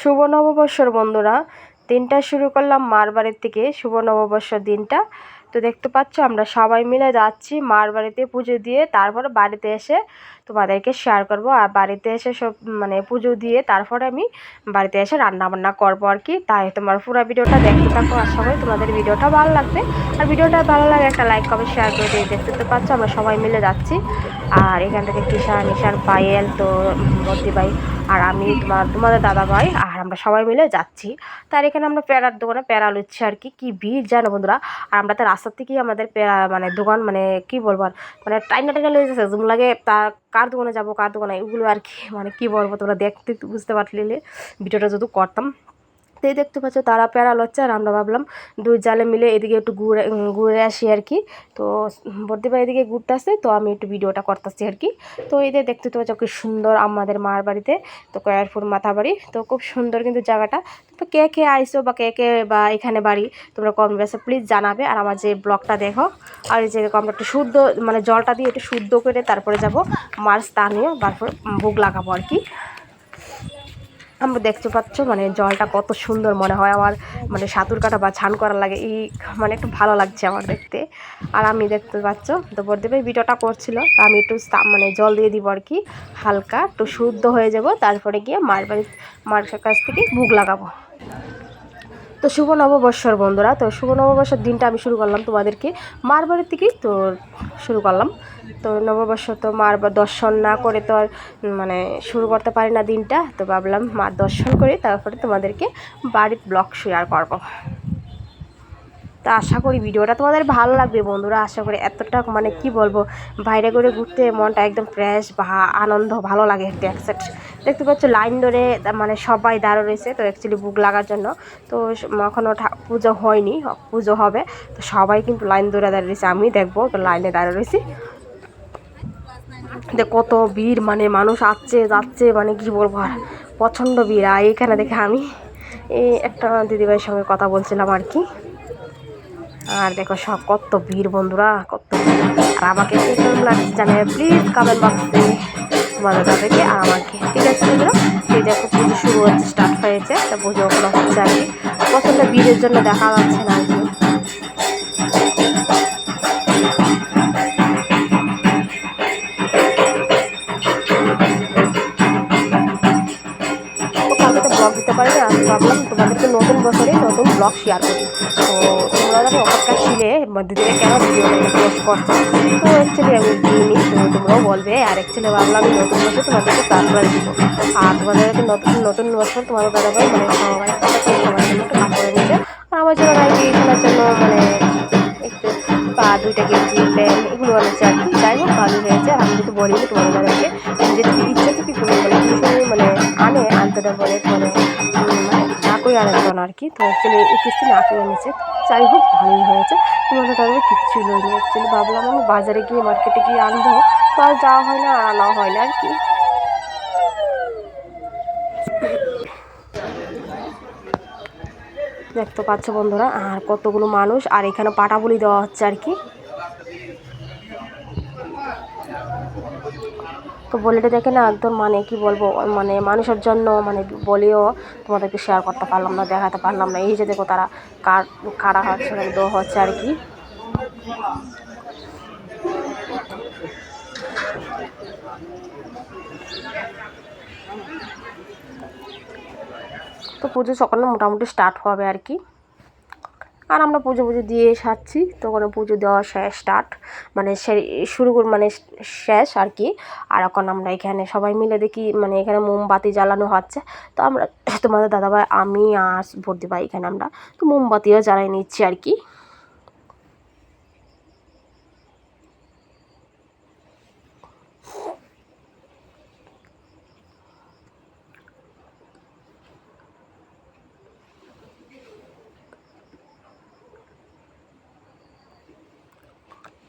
শুভ নববর্ষর বন্ধুরা, দিনটা শুরু করলাম মার বাড়ির থেকে। শুভ নববর্ষর দিনটা। তো দেখতে পাচ্ছ, আমরা সবাই মিলে যাচ্ছি মার বাড়িতে পুজো দিয়ে, তারপর বাড়িতে এসে তোমাদেরকে শেয়ার করব। আর বাড়িতে এসে সব মানে পুজো দিয়ে তারপরে আমি বাড়িতে এসে রান্না বান্না করব আর কি। তাই তোমার পুরো ভিডিওটা দেখতে থাকো। আশা করি তোমাদের ভিডিওটা ভালো লাগবে। আর ভিডিওটা ভালো লাগে একটা লাইক কমেন্ট শেয়ার করে দিয়ে দেখতে তো পাচ্ছ, আমরা সবাই মিলে যাচ্ছি। আর এখান থেকে কিষা নিশান পায়েল, তো বদ্দি ভাই আর আমি, তোমার, তোমাদের দাদা ভাই আর আমরা সবাই মিলে যাচ্ছি। তার এখানে আমরা প্যারার দোকানে প্যারা লুচ্ছি আর কি। কী ভিড় জানো বন্ধুরা? আর আমরা তো রাস্তার থেকেই আমাদের প্যারা মানে দোকান মানে কি বলব আর মানে টাইনা টাইনা লেগে যাচ্ছে। জুম লাগে তার কার দোকানে যাব কার দোকানে এগুলো আর কি মানে কী বলব তোমরা দেখতে বুঝতে পারলে, ভিডিওটা যদি করতাম এই দেখতে পাচ্ছ, তারা প্যারা লচ্ছে আর আমরা ভাবলাম দুই জালে মিলে এদিকে একটু ঘুরে ঘুরে আসি আর কি। তো বর্দিবা এদিকে ঘুরতে আসে তো আমি একটু ভিডিওটা করতেছি আর কি। তো এদের দেখতে পাচ্ছ খুব সুন্দর আমাদের মার বাড়িতে, তো কয়ারপুর মাথা বাড়ি, তো খুব সুন্দর কিন্তু জায়গাটা। তো কে কে আইসো বা কে কে বা এখানে বাড়ি, তোমরা কম বেসে প্লিজ জানাবে আর আমার যে ব্লগটা দেখো। আর এই যে আমরা একটু শুদ্ধ মানে জলটা দিয়ে একটু শুদ্ধ করে তারপরে যাব মার স্থানীয়, তারপর ভোগ লাগাবো আর কি। আমরা দেখতে পাচ্ছ মানে জলটা কত সুন্দর মনে হয় আমার মানে সাঁতুর কাটা বা ছান করা লাগে, এই মানে একটু ভালো লাগছে আমার দেখতে। আর আমি দেখতে পাচ্ছ তো বরদেবে ভিডিওটা করছিল আমি একটু মানে জল দিয়ে দিব আর কি, হালকা, একটু শুদ্ধ হয়ে যাব, তারপরে গিয়ে মার বাড়ি, মার কাছ থেকে ভুগ লাগাবো। তো শুভ নববর্ষর বন্ধুরা, তো শুভ নববর্ষের দিনটা আমি শুরু করলাম তোমাদেরকে। মার বাড়ির থেকেই তো শুরু করলাম। তো নববর্ষ তো মার দর্শন না করে তো আর মানে শুরু করতে পারি না দিনটা। তো ভাবলাম মার দর্শন করে তারপরে তোমাদেরকে বাড়ির ব্লগ শেয়ার করব। তা আশা করি ভিডিওটা তোমাদের ভালো লাগবে, বন্ধুরা। আশা করি এতটা মানে কি বলব, বাইরে করে ঘুরতে মনটা একদম ফ্রেশ বা আনন্দ, ভালো লাগে একটু অ্যাকসেপ্ট দেখতে পাচ্ছ লাইন ধরে মানে সবাই দাঁড়ো রয়েছে, তো অ্যাকচুয়ালি বুক লাগার জন্য। তো এখনও পুজো হয়নি পুজো হবে। তো সবাই কিন্তু লাইন ধরে দাঁড়িয়ে রয়েছে, আমি দেখব, তো লাইনে দাঁড়িয়ে রয়েছি। দেখ কত ভিড় মানে মানুষ আসছে, যাচ্ছে মানে কি বলব আর, প্রচণ্ড ভিড়। আর এখানে দেখে আমি, এই একটা দিদিভাইয়ের সঙ্গে কথা বলছিলাম আর কি। আর দেখো সব কত ভিড় বন্ধুরা, কত আর আমাকে কেমন লাগছে জানে প্লিজ কমেন্ট বক্সে তোমাদের তাদেরকে আর আমাকে, ঠিক আছে বন্ধুরা? এই দেখো পুজো শুরু হচ্ছে স্টার্ট হয়েছে। তা পুজো ওগুলো হচ্ছে আর কি। প্রচণ্ড ভিড়ের জন্য দেখা যাচ্ছে না। তোমাদেরকে নতুন বছরে নতুন ব্লগ শেয়ার করি। তো তোমরা যারা অপেক্ষা ছিলে দিদিরা কেন ভিডিও পোস্ট করছে? তো অ্যাকচুয়ালি আমি দিইনি তো তোমরাও বলবে। আর অ্যাকচুয়ালি ভাবলাম আমি নতুন বছর তোমাদেরকে সারপ্রাইজ দিব। আর তোমাদেরকে নতুন নতুন বছর তোমাদের দাদা ভাই মানে সবাই সবাই জন্য একটু কাপড়ে নিচ্ছে আর আমার জন্য নাইটি শোনার জন্য মানে একটু পা দুইটা গেঞ্জি, প্যান্ট এগুলো আনেছে আর কি। যাই হোক ভালো হয়েছে। আর আমি যদি বলিনি তোমাদের আরেকজন আর কি। তো অ্যাকচুয়ালি এই কিস্তি না নাকই এনেছে যাই হোক, ভালোই হয়েছে। তোমাদের তাদের কিচ্ছু লইনি অ্যাকচুয়ালি ভাবলাম আমি বাজারে গিয়ে মার্কেটে গিয়ে আনব। তো আর যাওয়া হয় না আর আনা হয় না আর কি। দেখতে পাচ্ছ বন্ধুরা, আর কতগুলো মানুষ। আর এখানে পাটা বলি দেওয়া হচ্ছে আর কি। তো বলিটা দেখে না, একদম মানে কি বলব মানে মানুষের জন্য মানে বলেও তোমাদেরকে শেয়ার করতে পারলাম না দেখাতে পারলাম না। এই যে দেখো তারা কার হচ্ছে দেওয়া হচ্ছে আর কি। তো পুজো সকালে মোটামুটি স্টার্ট হবে আর কি। আর আমরা পুজো পুজো দিয়ে সারছি। তো ওখানে পুজো দেওয়া শেষ স্টার্ট মানে শুরু মানে শেষ আর কি। আর এখন আমরা এখানে সবাই মিলে দেখি মানে এখানে মোমবাতি জ্বালানো হচ্ছে। তো আমরা, তোমাদের দাদাভাই, আমি আর ভর্তি ভাই এখানে আমরা, তো মোমবাতিও জ্বালাই নিচ্ছি আর কি।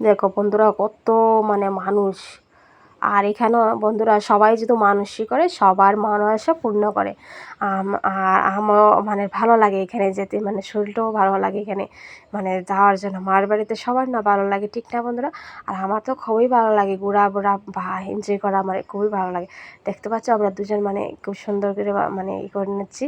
দেখো বন্ধুরা কত মানে মানুষ। আর এখানেও বন্ধুরা সবাই যদি মানসিক করে, সবার মানসা পূর্ণ করে। আর আমার মানে ভালো লাগে এখানে যেতে মানে শরীরটাও ভালো লাগে এখানে। মানে যাওয়ার জন্য, মার বাড়িতে সবার না ভালো লাগে, ঠিক না বন্ধুরা? আর আমার তো খুবই ভালো লাগে ঘোরা ঘোরা, বা এনজয় করা আমার খুবই ভালো লাগে। দেখতে পাচ্ছ আমরা দুজন মানে খুব সুন্দর করে মানে ই করে নিচ্ছি।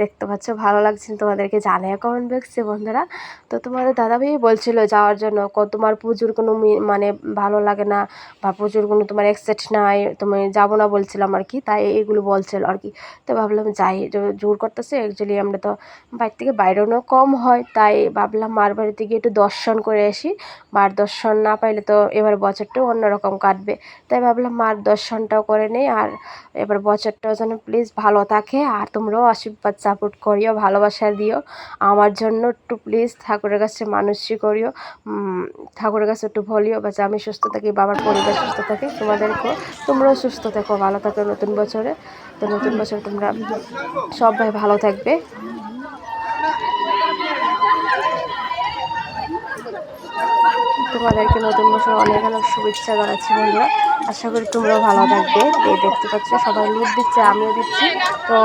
দেখতে পাচ্ছ ভালো লাগছে তোমাদেরকে জানিয়ে কমেন্ট বক্সে বন্ধুরা। তো তোমাদের দাদা দাদাভাই বলছিল যাওয়ার জন্য তোমার পুজোর কোনো মানে ভালো লাগে না, বা পুজোর কোনো তোমার এক্সেট নাই তুমি যাব না বলছিলাম আর কি, তাই এইগুলো বলছিল আর কি। তো ভাবলাম যাই জোর করতেছে অ্যাকচুয়ালি আমরা তো বাড়ি থেকে বাইরেও কম হয়, তাই ভাবলাম মার বাড়িতে গিয়ে একটু দর্শন করে আসি। মার দর্শন না পাইলে তো এবার বছরটাও অন্যরকম কাটবে। তাই ভাবলাম মার দর্শনটাও করে নেই, আর এবার বছরটাও যেন প্লিজ ভালো থাকে, আর তোমরাও আশীর্বাদ সাপোর্ট করিও, ভালোবাসা দিও। আমার জন্য একটু প্লিজ ঠাকুরের কাছে মানসিক করিও ঠাকুরের কাছে একটু বলিও বা আমি সুস্থ থাকি, বাবার পরিবার সুস্থ থাকে তোমাদেরকেও তোমরাও সুস্থ থাকো, ভালো থাকো নতুন বছরে। তো নতুন বছর তোমরা সবাই ভালো থাকবে। তোমাদেরকে নতুন বছর অনেক অনেক শুভেচ্ছা জানাচ্ছি বন্ধুরা। আশা করি তোমরাও ভালো থাকবে। তো দেখতে পাচ্ছ, সবাই লুট দিচ্ছে, আমিও দিচ্ছি। তো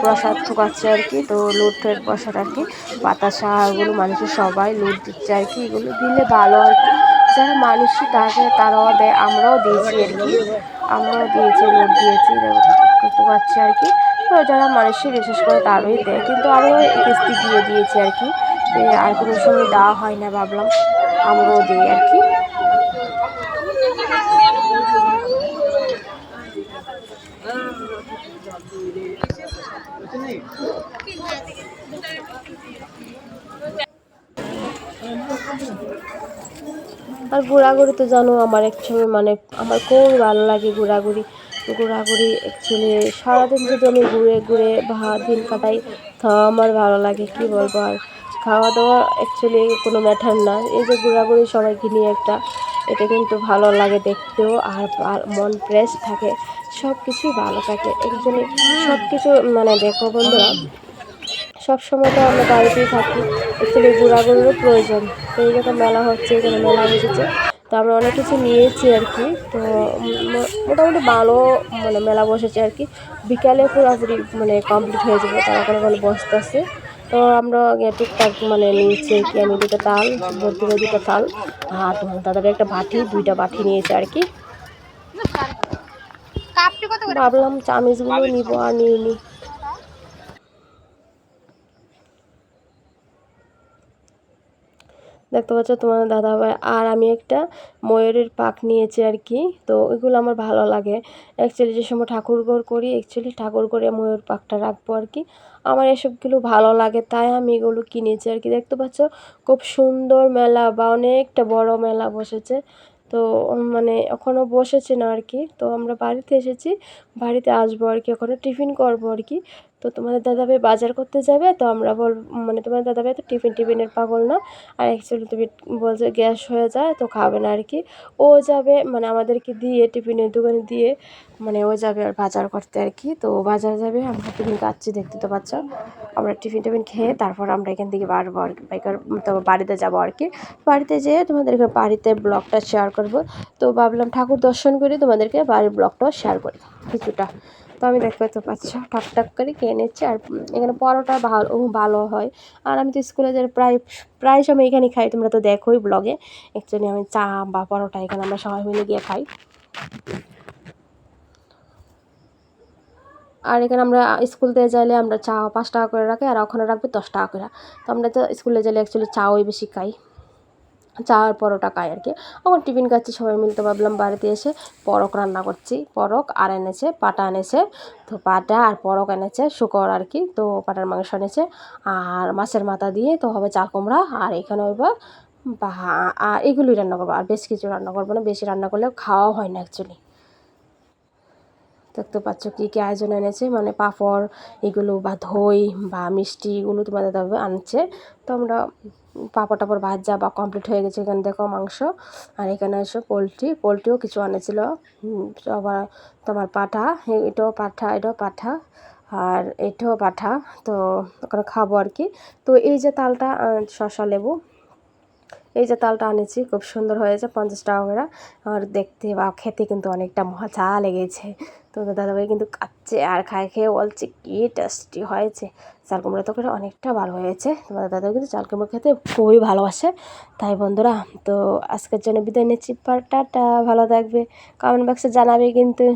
প্রসাদ ঠোকাচ্ছে আর কি, তো লুটের প্রসাদ আর কি। বাতাসা এগুলো মানুষের সবাই লুট দিচ্ছে আর কি, এগুলো দিলে ভালো আর কি। যারা মানুষই তাকে তারাও দেয়, আমরাও দিয়েছি আর কি। আমরাও দিয়েছি লুট দিয়েছি ঠোকাচ্ছি আর কি। যারা মানুষই বিশেষ করে, তারই দেয়। কিন্তু আরও কিস্তি দিয়ে দিয়েছি আর কি। আর কোনো সময় দেওয়া হয় না ভাবলাম, আমরাও দিই আর কি। আর ঘোরাঘুরি তো জানো, আমার একসময় মানে আমার খুব ভালো লাগে ঘোরাঘুরি। ঘোরাঘুরি অ্যাকচুয়ালি সারাদিন যদি আমি ঘুরে ঘুরে ভা দিন কাটাই, তা আমার ভালো লাগে, কি বলব আর। খাওয়া দাওয়া অ্যাকচুয়ালি কোনো ম্যাটার না। এই যে ঘোরাঘুরি সবাইকে নিয়ে একটা, এটা কিন্তু ভালো লাগে দেখতেও আর মন ফ্রেশ থাকে সব কিছুই ভালো থাকে। একজনই সব কিছু মানে দেখো বন্ধুরা সব সময় তো আমরা বাড়িতেই থাকি। অ্যাকচুয়ালি ঘোরাঘুরিরও প্রয়োজন। তো এই যখন মেলা হচ্ছে এখানে মেলা বসেছে তো আমরা অনেক কিছু নিয়েছি আর কি। তো মোটামুটি ভালো মানে মেলা বসেছে আর কি। বিকালে পুরোপুরি মানে কমপ্লিট হয়ে যাবে তারা কোনো কোনো বসতেছে। তো আমরা টুকটাক মানে নিয়েছি আর কি। আমি দুটো তাল ভর্তিরে দুটো তাল আর তোমার দাদার একটা বাটি দুইটা বাটি নিয়েছে আর কি। ভাবলাম চামিচগুলো নিবো আর নিয়ে নিই দেখতে পাচ্ছ তোমার দাদা ভাই আর আমি একটা ময়ূরের পাক নিয়েছি আর কি। তো ওইগুলো আমার ভালো লাগে। অ্যাকচুয়ালি যে সময় ঠাকুর ঘর করি অ্যাকচুয়ালি ঠাকুর করে ময়ূর পাকটা রাখব আর কি। আমার এসবগুলো ভালো লাগে, তাই আমি এগুলো কিনেছি আর কি। দেখতে পাচ্ছ খুব সুন্দর মেলা বা অনেকটা বড় মেলা বসেছে। তো মানে এখনও বসেছে না আর কি। তো আমরা বাড়িতে এসেছি, বাড়িতে আসব আর কি। ওখানে টিফিন করব আর কি। তো তোমাদের দাদা দাদাভাই বাজার করতে যাবে, তো আমরা বল মানে তোমাদের দাদাভাই তো টিফিন টিফিনের পাগল না। আর অ্যাকচুয়ালি তুমি বলছে গ্যাস হয়ে যায়, তো খাবে না আর কি ও যাবে মানে আমাদেরকে দিয়ে টিফিনের দোকানে দিয়ে মানে ও যাবে আর বাজার করতে আর কি তো বাজার যাবে, আমরা টিফিন খাচ্ছি, দেখতে তো পাচ্ছ। আমরা টিফিন টিফিন খেয়ে তারপর আমরা এখান থেকে বাড়বো আর কি বাইকার, তো বাড়িতে যাব আর কি বাড়িতে যেয়ে তোমাদেরকে বাড়িতে ব্লগটা শেয়ার করব। তো ভাবলাম ঠাকুর দর্শন করে তোমাদেরকে বাড়ির ব্লগটাও শেয়ার করি কিছুটা। তো আমি দেখতে তো পাচ্ছ টাক করে খেয়ে নিচ্ছি। আর এখানে পরোটা ভালো ভালো হয়। আর আমি তো স্কুলে যাই প্রায় প্রায় সময় এখানে খাই, তোমরা তো দেখোই ব্লগে। অ্যাকচুয়ালি আমি চা বা পরোটা এখানে আমরা সবাই মিলে গিয়ে খাই। আর এখানে আমরা স্কুল থেকে যাইলে আমরা চা পাঁচ টাকা করে রাখি, আর ওখানে রাখবে দশ টাকা করে। তো আমরা তো স্কুলে যাইলে অ্যাকচুয়ালি চাওই বেশি খাই। চা আর পরোটা খাই আর কি। এখন টিফিন খাচ্ছি, সবাই মিলতে ভাবলাম বাড়িতে এসে পরক রান্না করছি। পরক আর এনেছে, পাটা এনেছে, তো পাটা আর পরক এনেছে, শুকর আর কি, তো পাটার মাংস এনেছে। আর মাছের মাথা দিয়ে তো হবে চাল কুমড়া, আর এখানে হইব বা এগুলোই রান্না করব। আর বেশ কিছু রান্না করব না, বেশি রান্না করলেও খাওয়া হয় না অ্যাকচুয়ালি দেখতে পাচ্ছ কী কী আয়োজন এনেছে মানে পাঁপড় এগুলো বা দই বা মিষ্টি এগুলো তোমাদের আনছে। তো আমরা পাঁপড় টাপড় ভাজা বা কমপ্লিট হয়ে গেছে এখানে দেখো মাংস। আর এখানে এসে পোলট্রি। পোলট্রিও কিছু আনেছিল। আবার তোমার পাঠা, এটাও পাঠা এটাও পাঠা, আর এটাও পাঠা। তো ওখানে খাব আর কি। তো এই যে তালটা শশা লেবু এই যে তালটা আনেছি, খুব সুন্দর হয়েছে, পঞ্চাশ টাকা করে। আর দেখতে বা খেতে কিন্তু অনেকটা মজা লেগেছে। তো দাদাভাই কিন্তু কাচ্ছে আর খায় খেয়ে বলছে, কী টেস্টি হয়েছে। চাল কুমড়ো তো করে অনেকটা ভালো হয়েছে। তোমাদের দাদাও কিন্তু চাল কুমড়ো খেতে খুবই ভালোবাসে। তাই বন্ধুরা, তো আজকের জন্য বিদায় নিচ্ছি। টাটা, ভালো থাকবে। কমেন্ট বক্সে জানাবে কিন্তু।